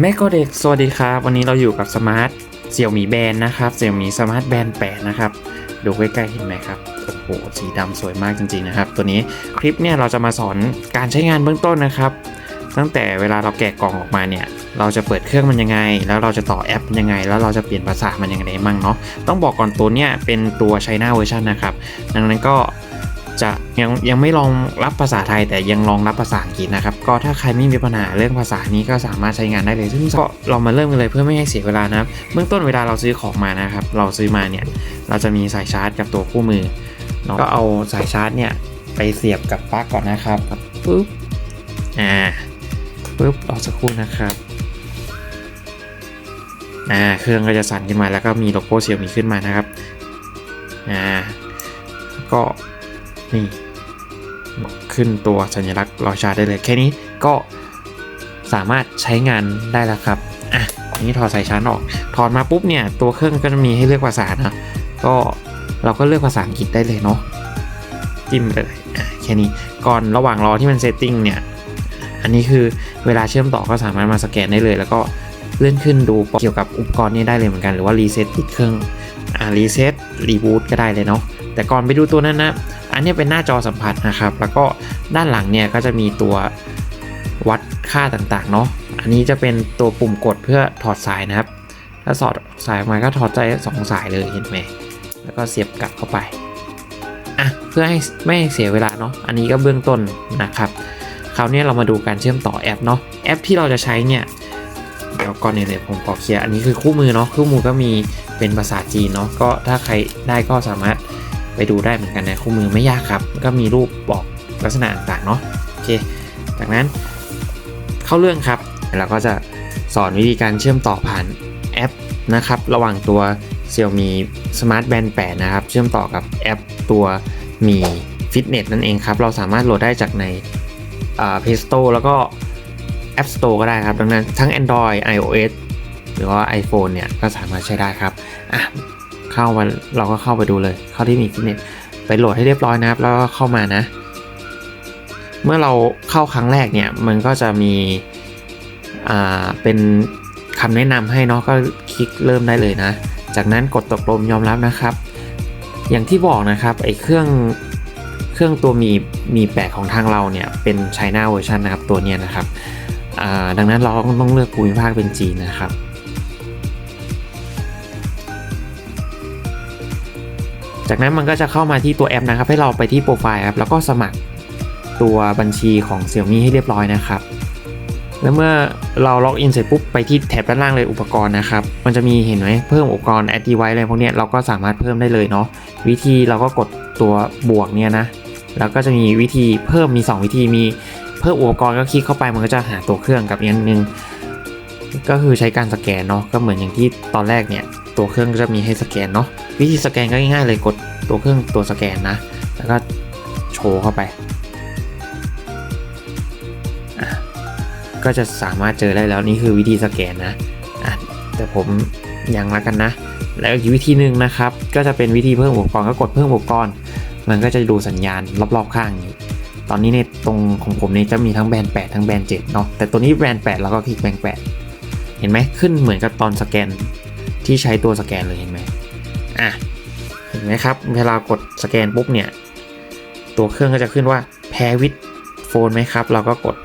แม่ก็เด็กสวัสดีครับ วันนี้เราอยู่กับสมาร์ทเสี่ยวมีแบนนะครับเสี่ยวมีสมาร์ทแบน8นะครับ ดูใกล้ๆเห็นไหมครับ โอ้โห สีดำสวยมากจริงๆนะครับ ตัวนี้คลิปเนี่ยเราจะมาสอนการใช้งานเบื้องต้นนะครับ ตั้งแต่เวลาเราแกะกล่องออกมาเนี่ย เราจะเปิดเครื่องมันยังไง แล้วเราจะต่อแอปมันยังไง แล้วเราจะเปลี่ยนภาษามันยังไงมั่งเนาะ ต้องบอกก่อนตัวเนี้ยเป็นตัว China เวอร์ชันนะครับ ดังนั้นก็ จะยังยังไม่รองรับภาษาไทย แต่ยังรองรับภาษาอังกฤษนะครับ ก็ถ้าใครไม่มีปัญหาเรื่องภาษานี้ก็สามารถใช้งานได้เลย ซึ่งก็เรามาเริ่มกันเลยเพื่อไม่ให้เสียเวลานะครับเบื้องต้นเวลาเราซื้อของมานะครับ เราซื้อมาเนี่ยเราจะมีสายชาร์จกับตัวคู่มือเนาะก็เอาสายชาร์จเนี่ยไปเสียบกับปลั๊กก่อนนะครับปุ๊บอ่าปุ๊บรอสักครู่นะครับอ่าเครื่องก็จะสั่นขึ้นมาแล้วก็มีโลโก้เซี่ยมีขึ้นมานะครับอ่าก็ นี่ ขึ้นตัวสัญลักษณ์รอชาร์จได้เลย แค่นี้ก็สามารถใช้งานได้แล้วครับ อะนนี้ถอดสายชาร์จออก ถอดมาปุ๊บเนี่ย ตัวเครื่องก็จะมีให้เลือกภาษานะ ก็เราก็เลือกภาษาอังกฤษได้เลยเนาะ จิ้มเลยอะแค่นี้ ก่อนระหว่างรอที่มันเซตติ้งเนี่ย อันนี้คือเวลาเชื่อมต่อก็สามารถมาสแกนได้เลย แล้วก็เลื่อนขึ้นดูเกี่ยวกับอุปกรณ์นี้ได้เลยเหมือนกัน หรือว่ารีเซ็ตปิดเครื่อง อ่ารีเซ็ตรีบูตก็ได้เลยเนาะ แต่ก่อนไปดูตัวนั้นนะ อันนี้เป็นหน้าจอสัมผัสนะครับ แล้วก็ด้านหลังเนี่ยก็จะมีตัววัดค่าต่างๆเนาะ อันนี้จะเป็นตัวปุ่มกดเพื่อถอดสายนะครับ ถ้าสอดสายออกมาก็ถอดใจสองสายเลยเห็นไหม แล้วก็เสียบกลับเข้าไป อะ เพื่อให้ไม่เสียเวลาเนาะ อันนี้ก็เบื้องต้นนะครับ คราวนี้เรามาดูการเชื่อมต่อแอปเนาะ แอปที่เราจะใช้เนี่ย เดี๋ยวก่อนเนี่ยผมขอเคลียร์ อันนี้คือคู่มือเนาะ คู่มือก็มีเป็นภาษาจีนเนาะ ก็ถ้าใครได้ก็สามารถ ไปดูได้เหมือนกันนะคู่มือไม่ยากครับ ก็มีรูปบอกลักษณะต่างๆเนาะโอเค จากนั้นเข้าเรื่องครับเราก็จะสอนวิธีการเชื่อมต่อผ่านแอปนะครับ ระหว่างตัว Xiaomi Smart Band 8 นะครับ เชื่อมต่อกับแอปตัวมี Fitness นั่นเองครับ เราสามารถโหลดได้จากใน Play Store แล้วก็ App Store ก็ได้ครับ ดังนั้นทั้ง Android iOS หรือว่า iPhone เนี่ย ก็สามารถใช้ได้ครับอะ เข้ามาเราก็เข้าไปดูเลย เข้าที่มีฟิตเนสไปโหลดให้เรียบร้อยนะครับ แล้วก็เข้ามานะ เมื่อเราเข้าครั้งแรกเนี่ยมันก็จะมีอ่าเป็นคำแนะนำให้เนาะก็คลิกเริ่มได้เลยนะ จากนั้นกดตกลงยอมรับนะครับ อย่างที่บอกนะครับไอ้เครื่องเครื่องตัวมีมีแปะของทางเราเนี่ยเป็น China เวอร์ชันนะครับตัวเนี้ยนะครับดังนั้นเราต้องเลือกภูมิภาคเป็นจีนนะครับ จากนั้นมันก็จะเข้ามาที่ตัวแอปนะครับ ให้เราไปที่โปรไฟล์ครับแล้วก็สมัครตัวบัญชีของ Xiaomi ให้เรียบร้อยนะครับ แล้วเมื่อเราล็อกอินเสร็จปุ๊บไปที่แถบด้านล่างเลยอุปกรณ์นะครับ มันจะมีเห็นไหมเพิ่มอุปกรณ์ add device อะไรพวกเนี้ยเราก็สามารถเพิ่มได้เลยเนาะวิธีเราก็กดตัวบวกเนี่ยนะแล้วก็จะมีวิธีเพิ่มมี 2 วิธีมีเพิ่มอุปกรณ์ก็คลิกเข้าไปมันก็จะหาตัวเครื่องกับอีกอันหนึงก็คือใช้การสแกนเนาะก็เหมือนอย่างที่ตอนแรกเนี่ย ตัวเครื่องก็จะมีให้สแกนเนาะวิธีสแกนก็ง่ายๆเลยกดตัวเครื่องตัวสแกนนะ แล้วก็โชว์เข้าไป ก็จะสามารถเจอได้แล้วนี่คือวิธีสแกนนะแต่ผมยังละกันนะ แล้วอีกวิธีหนึ่งนะครับ ก็จะเป็นวิธีเพิ่มอุปกรณ์ก็กดเพิ่มอุปกรณ์ มันก็จะดูสัญญาณรอบๆข้างนี้ตอนนี้ในตรงของผมเนี่ยจะมีทั้งแบรนด์8ทั้งแบรนด์7เนาะแต่ตัวนี้แบรนด์8เราก็คลิกแบรนด์8เห็นไหมขึ้นเหมือนกับตอนสแกน ที่ใช้ตัวสแกนเลยเห็นไหมอะเห็นไหมครับเวลากดสแกนปุ๊บเนี่ยตัวเครื่องก็จะขึ้นว่าแพรวิดโฟนไหมครับ เราก็กด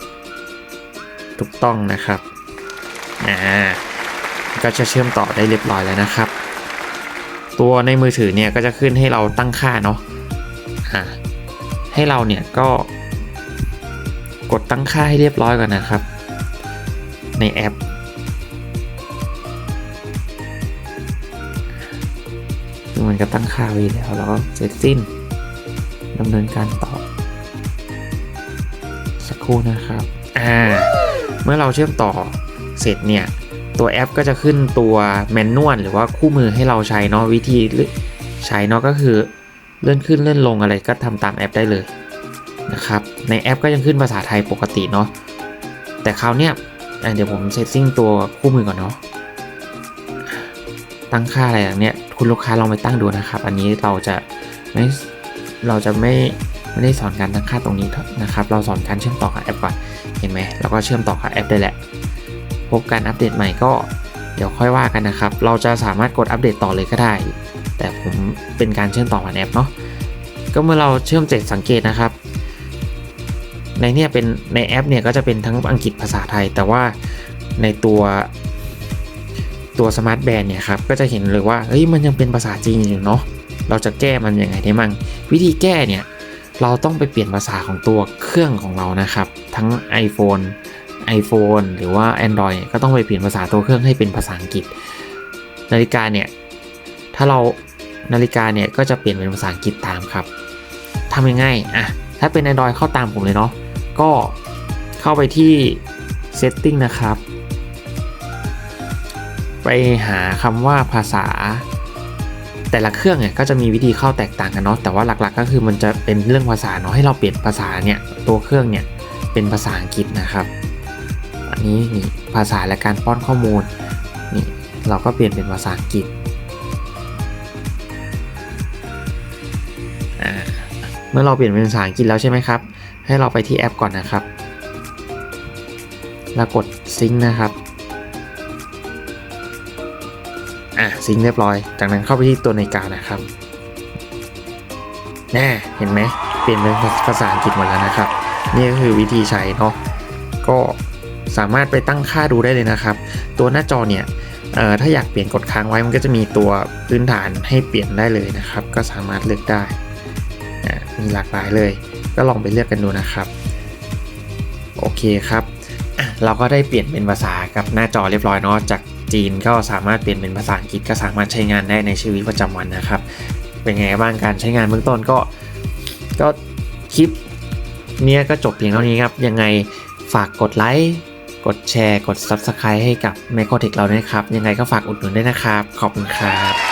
ถูกต้องนะครับอ่าก็จะเชื่อมต่อได้เรียบร้อยแล้วนะครับ ตัวในมือถือเนี่ยก็จะขึ้นให้เราตั้งค่าเนาะอ่าให้เราเนี่ยก็กดตั้งค่าให้เรียบร้อยก่อนนะครับ ในแอป มันก็ตั้งค่าไว้แล้ว แล้วก็เสร็จสิ้นดำเนินการต่อ สักครู่นะครับ อ่า เมื่อเราเชื่อมต่อเสร็จเนี่ย ตัวแอปก็จะขึ้นตัวแมนนวลหรือว่าคู่มือให้เราใช้เนาะวิธีใช้เนาะก็คือเลื่อนขึ้นเลื่อนลงอะไรก็ทำตามแอปได้เลยนะครับ ในแอปก็ยังขึ้นภาษาไทยปกติเนาะ แต่คราวเนี้ยเดี๋ยวผมเซตติ้งตัวคู่มือก่อนเนาะ ตั้งค่าอะไรอย่างเนี้ย คุณลูกค้าลองไปตั้งดูนะครับ อันนี้เราจะไม่เราจะไม่ไม่ได้สอนการตั้งค่าตรงนี้นะครับ เราสอนการเชื่อมต่อกับแอปก่อนเห็นไหมแล้วก็เชื่อมต่อกับแอปได้แหละ พบการอัปเดตใหม่ก็เดี๋ยวค่อยว่ากันนะครับ เราจะสามารถกดอัปเดตต่อเลยก็ได้ แต่ผมเป็นการเชื่อมต่อผ่านแอปเนาะ ก็เมื่อเราเชื่อมเสร็จสังเกตนะครับ ในเนี่ยเป็นในแอปเนี่ยก็จะเป็นทั้งอังกฤษภาษาไทย แต่ว่าในตัว ตัวสมาร์ทแบนเนี่ยครับก็จะเห็นเลยว่าเฮ้ยมันยังเป็นภาษาจีนอยู่เนาะเราจะแก้มันยังไงได้มั่งวิธีแก้เนี่ยเราต้องไปเปลี่ยนภาษาของตัวเครื่องของเรานะครับ ทั้ง iPhone iPhone หรือว่า Android เนี่ยก็ต้องไปเปลี่ยนภาษาตัวเครื่องให้เป็นภาษาอังกฤษ นาฬิกาเนี่ยถ้าเรานาฬิกาเนี่ยก็จะเปลี่ยนเป็นภาษาอังกฤษตามครับทำยังไงอะถ้าเป็น Android เข้าตามผมเลยเนาะก็เข้าไปที่ setting นะครับ ไปหาคำว่าภาษา แต่ละเครื่องเนี่ยก็จะมีวิธีเข้าแตกต่างกันเนาะแต่ว่าหลักๆ ก็คือมันจะเป็นเรื่องภาษาเนาะให้เราเปลี่ยนภาษาเนี่ยตัวเครื่องเนี่ยเป็นภาษาอังกฤษนะครับ อันนี้นี่ภาษาและการป้อนข้อมูลนี่เราก็เปลี่ยนเป็นภาษาอังกฤษเมื่อเราเปลี่ยนเป็นภาษาอังกฤษแล้วใช่ไหมครับ ให้เราไปที่แอปก่อนนะครับ แล้วกดซิงค์นะครับ อะซิงเรียบร้อย จากนั้นเข้าไปที่ตัวนาฬิกานะครับแน่เห็นไหมเปลี่ยนเป็นภาษาอังกฤษหมดแล้วนะครับ นี่ก็คือวิธีใช้เนาะก็สามารถไปตั้งค่าดูได้เลยนะครับ ตัวหน้าจอเนี่ยถ้าอยากเปลี่ยนกดค้างไว้มันก็จะมีตัวพื้นฐานให้เปลี่ยนได้เลยนะครับ ก็สามารถเลือกได้มีหลากหลายเลย ก็ลองไปเลือกกันดูนะครับ โอเคครับเราก็ได้เปลี่ยนเป็นภาษากับหน้าจอเรียบร้อยเนาะจาก จีนก็สามารถเปลี่ยนเป็นภาษาอังกฤษก็สามารถใช้งานได้ในชีวิตประจำวันนะครับ เป็นไงบ้างการใช้งานเบื้องต้นก็ก็คลิปเนี้ยก็จบเพียงเท่านี้ครับ ยังไงฝากกดไลค์กดแชร์ กด Subscribe ให้กับ m ม c o t e c h เราด้วยครับ ยังไงก็ฝากอุดหนุนด้วยนะครับ ขอบคุณครับ